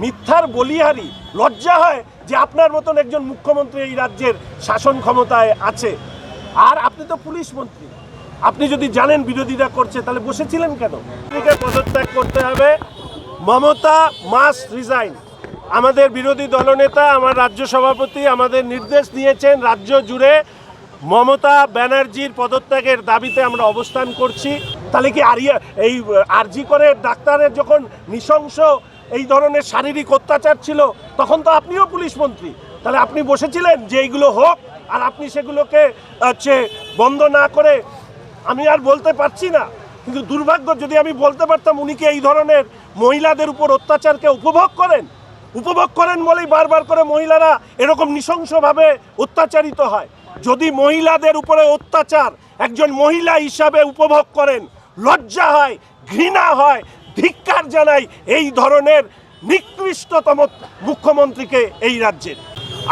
মিথ্যার বলিহারি লজ্জা হয় যে আপনার মতন একজন মুখ্যমন্ত্রী এই রাজ্যের শাসন ক্ষমতায় আছে। আর আপনি তো পুলিশ মন্ত্রী। আপনি যদি জানেন বিরোধীরা করছে তাহলে বসেছিলেন কেন? পদত্যাগ করতে হবে? Mamata must resign. আমাদের বিরোধী দলনেতা আমার রাজ্য সভাপতি আমাদের নির্দেশ দিয়েছেন রাজ্য জুড়ে মমতা ব্যানার্জির পদত্যাগের দাবিতে আমরা অবস্থান করছি। তাহলে কি আরিয়া এই আরজি করে ডাক্তারের যখন নৃশংস এই ধরনের শারীরিক অত্যাচার ছিল, তখন তো আপনিও পুলিশ মন্ত্রী। তাহলে আপনি বসেছিলেন যে এইগুলো হোক, আর আপনি সেগুলোকে, হচ্ছে, বন্ধ না করে, আমি আর বলতে পারছি না। কিন্তু দুর্ভাগ্য, যদি আমি বলতে পারতাম উনি কি এই ধরনের মহিলাদের উপর অত্যাচারকে উপভোগ করেন? উপভোগ করেন বলেই বারবার করে মহিলারা এরকম নৃশংসভাবে অত্যাচারিত হয়। যদি মহিলাদের উপরে অত্যাচার একজন মহিলা হিসাবে উপভোগ করেন, লজ্জা হয়, ঘৃণা হয় ধিক্কার জানাই এই ধরনের নিকৃষ্টতম মুখ্যমন্ত্রীকে এই রাজ্যের।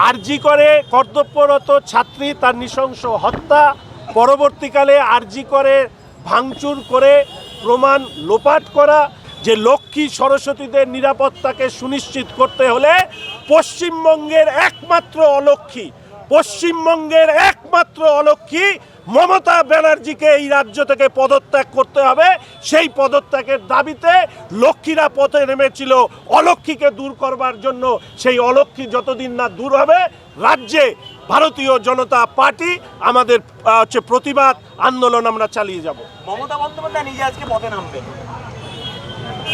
আরজি করে কর্তব্যরত ছাত্রী, তার নৃশংস হত্যা, পরবর্তীকালে আরজি করে ভাঙচুর করে প্রমাণ লোপাট করা, যে লক্ষ্মী সরস্বতীদের নিরাপত্তাকে সুনিশ্চিত করতে হলে পশ্চিমবঙ্গের একমাত্র অলক্ষী পশ্চিমবঙ্গের একমাত্র অলক্ষী মমতা ব্যানার্জিকে এই রাজ্য থেকে পদত্যাগ করতে হবে। সেই পদত্যাগের দাবিতে লক্ষ্মীরা পথে নেমেছিল। অলক্ষীকে দূর করবার জন্য সেই অলক্ষী যতদিন না দূর হবে রাজ্যে ভারতীয় জনতা পার্টি আমাদের হচ্ছে প্রতিবাদ আন্দোলন আমরা চালিয়ে যাব। মমতা বন্দ্যোপাধ্যায় নিজে আজকে পথে নামবেন।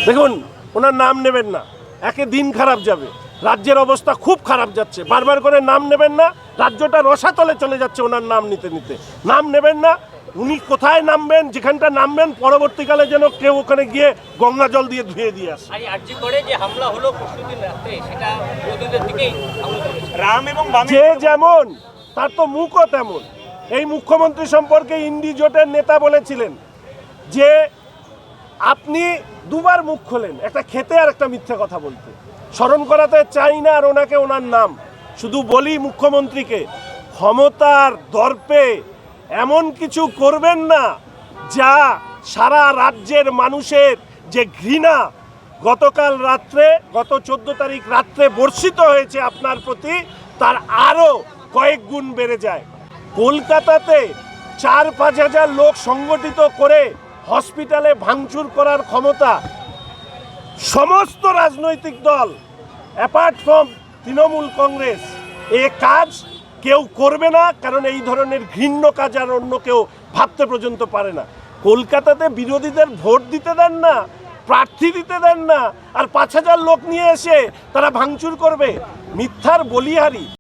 দেখুন ওনার নাম নেবেন না। একে দিন খারাপ যাবে। রাজ্যের অবস্থা খুব খারাপ যাচ্ছে। বারবার করে নাম নেবেন না। রাজ্যটা রসাতলে চলে যাচ্ছে ওনার নাম নিতে নিতে। নাম নেবেন না উনি কোথায় নামবেন যেখানটা নামবেন পরবর্তীকালে যেন কেউ ওখানে গিয়ে গঙ্গা জল দিয়ে ধুয়ে দিয়ে আসে। রাম এবং বামে যে যেমন তার তো মুখও তেমন। এই মুখ্যমন্ত্রী সম্পর্কে ইন্ডি জোটের নেতা বলেছিলেন যে আপনি দুবার মুখ খোলেন একটা খেতে আর একটা মিথ্যে কথা বলতে। স্মরণ করাতে চাই না আর ওনাকে ওনার নাম। শুধু বলি মুখ্যমন্ত্রীকে, ক্ষমতার দর্পে এমন কিছু করবেন না যা সারা রাজ্যের মানুষের যে ঘৃণা গতকাল রাত্রে, গত চোদ্দ তারিখ রাত্রে বর্ষিত হয়েছে আপনার প্রতি, তার আরও কয়েক গুণ বেড়ে যায়। কলকাতাতে চার পাঁচ হাজার লোক সংগঠিত করে হসপিটালে ভাঙচুর করার ক্ষমতা সমস্ত রাজনৈতিক দল অ্যাপার্ট ফ্রম তৃণমূল কংগ্রেস, এ কাজ কেউ করবে না, কারণ এই ধরনের ঘৃণ্য কাজ আর অন্য কেউ ভাবতে পর্যন্ত পারে না। কলকাতাতে বিরোধীদের ভোট দিতে দেন না, প্রার্থী দিতে দেন না, আর পাঁচ হাজার লোক নিয়ে এসে তারা ভাঙচুর করবে। মিথ্যার বলিহারি।